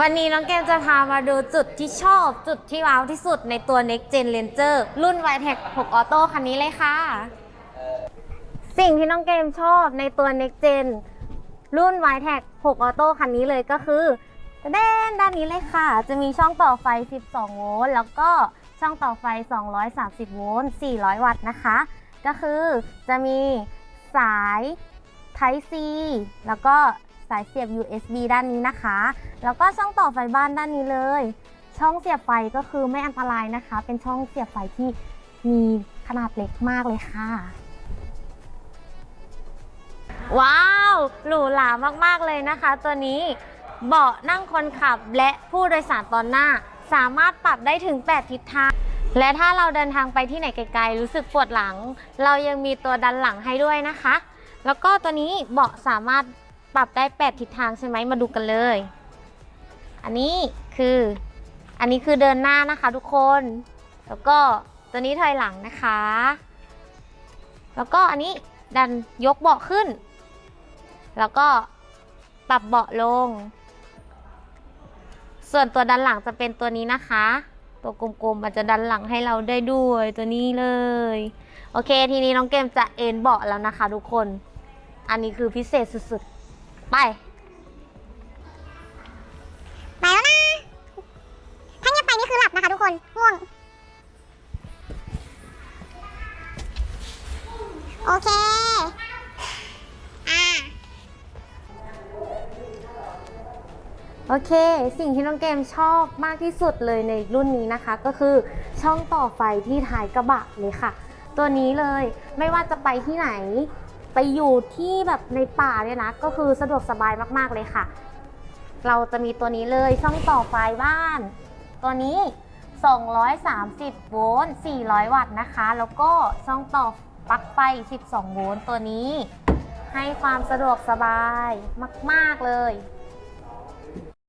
วันนี้น้องเกมจะพามาดูจุดที่ชอบจุดที่ว้าวที่สุดในตัว Next Gen Ranger รุ่น y t e c 6 Auto คันนี้เลยค่ะ สิ่งที่น้องเกมชอบในตัว Next Gen รุ่น y t e c 6 Auto คันนี้เลยก็คือแดนด้านนี้เลยค่ะ จะมีช่องต่อไฟ 12 โวลต์แล้วก็ช่องต่อไฟ 230 โวลต์ 400 วัตต์นะคะ ก็คือจะมีสาย Type C แล้วก็ สายเสียบ USB ด้านนี้นะคะ แล้วก็ช่องต่อไฟบ้านด้านนี้เลย ช่องเสียบไฟก็คือไม่อันตรายนะคะ เป็นช่องเสียบไฟที่มีขนาดเล็กมากเลยค่ะ ว้าว หรูหรามากๆเลยนะคะ ตัวนี้เบาะนั่งคนขับและผู้โดยสารตอนหน้า สามารถปรับได้ถึง 8 ทิศทางและถ้าเราเดินทางไปที่ไหนไกลๆรู้สึกปวดหลัง เรายังมีตัวดันหลังให้ด้วยนะคะ แล้วก็ตัวนี้เบาะสามารถ ปรับได้ 8 ทิศทางใช่ไหมมาดูกันเลย อันนี้คือ อันนี้คือเดินหน้านะคะทุกคน แล้วก็ตัวนี้ถอยหลังนะคะ แล้วก็อันนี้ดันยกเบาะขึ้น แล้วก็ปรับเบาะลง ส่วนตัวดันหลังจะเป็นตัวนี้นะคะ ตัวกลมๆมันจะดันหลังให้เราได้ด้วยตัวนี้เลย โอเค ทีนี้น้องเกมจะเอ็นเบาะแล้วนะคะ ทุกคน อันนี้คือพิเศษสุดๆ ไป ไปแล้วนะ ถ้าเงียบไปนี่คือหลับนะคะทุกคน ง่วง โอเค อ่า โอเค สิ่งที่น้องเกมชอบมากที่สุดเลยในรุ่นนี้นะคะ ก็คือช่องต่อไฟที่ท้ายกระบะเลยค่ะ ตัวนี้เลย ไม่ว่าจะไปที่ไหน ไปอยู่ที่แบบในป่าเนี่ยนะ ก็คือสะดวกสบายมากๆเลยค่ะ เราจะมีตัวนี้เลยช่องต่อไฟบ้าน ตัวนี้ 230 โวลต์ 400 วัตต์นะคะ แล้วก็ช่องต่อปลั๊กไฟ 12 โวลต์ตัวนี้ ให้ความสะดวกสบายมาก ๆเลย